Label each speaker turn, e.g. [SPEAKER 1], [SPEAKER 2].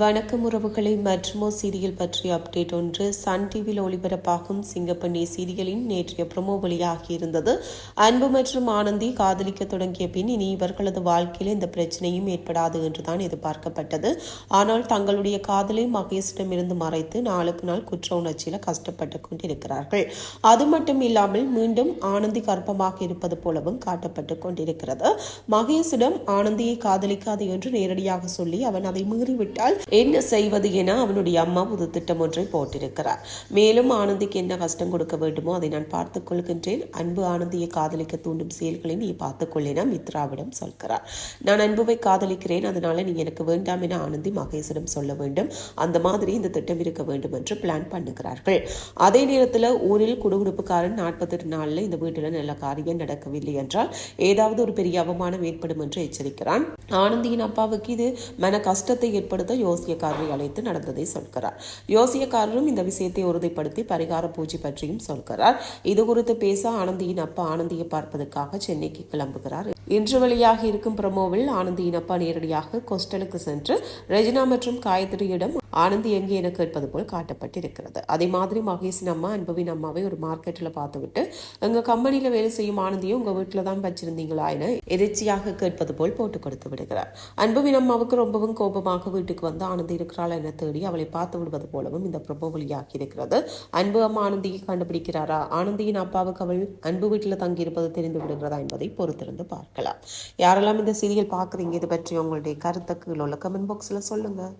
[SPEAKER 1] வணக்கம் உறவுகளை மற்றுமோ சீரியல் பற்றிய அப்டேட் ஒன்று சன் டிவியில் ஒளிபரப்பாகும் சிங்கப்பண்ணி சீரியலின் நேற்றைய ப்ரொமோ வெளியாகி இருந்தது அன்பு மற்றும் ஆனந்தி காதலிக்க தொடங்கிய பின் இனி இவர்களது வாழ்க்கையில் இந்த பிரச்சனையும் ஏற்படாது என்றுதான் எதிர்பார்க்கப்பட்டது. ஆனால் தங்களுடைய காதலை மகேஷிடமிருந்து மறைத்து நாளுக்கு நாள் குற்ற உணர்ச்சியில் கஷ்டப்பட்டு கொண்டிருக்கிறார்கள். அது மட்டும் இல்லாமல் மீண்டும் ஆனந்தி கர்ப்பமாக இருப்பது போலவும் காட்டப்பட்டு கொண்டிருக்கிறது. மகேஷிடம் ஆனந்தியை காதலிக்காது என்று நேரடியாக சொல்லி அவன் அதை மீறிவிட்டால் என்ன செய்வது என அவனுடைய அம்மா புது திட்டம் ஒன்றை போட்டிருக்கிறார். மேலும் ஆனந்திக்கு என்ன கஷ்டம் கொடுக்க வேண்டுமோ அதை நான் பார்த்துக் கொள்கின்றேன். அன்பு ஆனந்தியை காதலிக்க தூண்டும் செயல்களை நீ பார்த்துக் கொள் என மித்ராவிடம் சொல்கிறார். நான் அன்புவை காதலிக்கிறேன் அதனால நீ எனக்கு வேண்டாம் என ஆனந்தி மகேஷிடம் சொல்ல வேண்டும். அந்த மாதிரி இந்த திட்டம் இருக்க வேண்டும் என்று பிளான் பண்ணுகிறார்கள். அதே நேரத்தில் ஊரில் குடுகுடுப்புக்காரன் நாற்பத்தெட்டு நாளில் இந்த வீட்டில் நல்ல காரியம் நடக்கவில்லை என்றால் ஏதாவது ஒரு பெரிய அவமானம் ஏற்படும் என்று எச்சரிக்கிறான். ஆனந்தியின் அப்பாவுக்கு இது மன கஷ்டத்தை ஏற்படுத்த யோசியக்காரரை அழைத்து நடந்ததை சொல்கிறார். யோசியக்காரரும் இந்த விஷயத்தை உறுதிப்படுத்தி பரிகார பூஜை பற்றியும் சொல்கிறார். இது குறித்து பேச ஆனந்தியின் அப்பா ஆனந்தியை பார்ப்பதற்காக சென்னைக்கு கிளம்புகிறார். இன்று வெளியாக இருக்கும் பிரமோவில் ஆனந்தியின் அப்பா நேரடியாக கொஸ்டலுக்கு சென்று ரெஜினா மற்றும் காயத்ரியிடம் ஆனந்தி எங்கே என கேட்பது போல் காட்டப்பட்டிருக்கிறது. அதே மாதிரி மகேஷின் அம்மா அன்புவின் அம்மாவை ஒரு மார்க்கெட்டில் பார்த்துவிட்டு எங்கள் கம்பெனியில் வேலை செய்யும் ஆனந்தியும் உங்கள் வீட்டில் தான் வச்சிருந்தீங்களா? என எதிர்ச்சியாக கேட்பது போல் போட்டு கொடுத்து விடுகிறார். அன்புவின் அம்மாவுக்கு ரொம்பவும் கோபமாக வீட்டுக்கு வந்து ஆனந்தி இருக்கிறாள்? என தேடி அவளை பார்த்து விடுவது போலவும் இந்த பிரபோ வெளியாகி இருக்கிறது. அன்பு அம்மா ஆனந்தியை கண்டுபிடிக்கிறாரா? ஆனந்தியின் அப்பாவுக்கு அவள் அன்பு வீட்டில் தங்கியிருப்பது தெரிந்து விடுகிறதா என்பதை பொறுத்திருந்து பார்க்கலாம். யாரெல்லாம் இந்த சீரியல் பார்க்குறீங்க? இது பற்றி உங்களுடைய கருத்துக்கள் உள்ள கமெண்ட் பாக்ஸில் சொல்லுங்கள்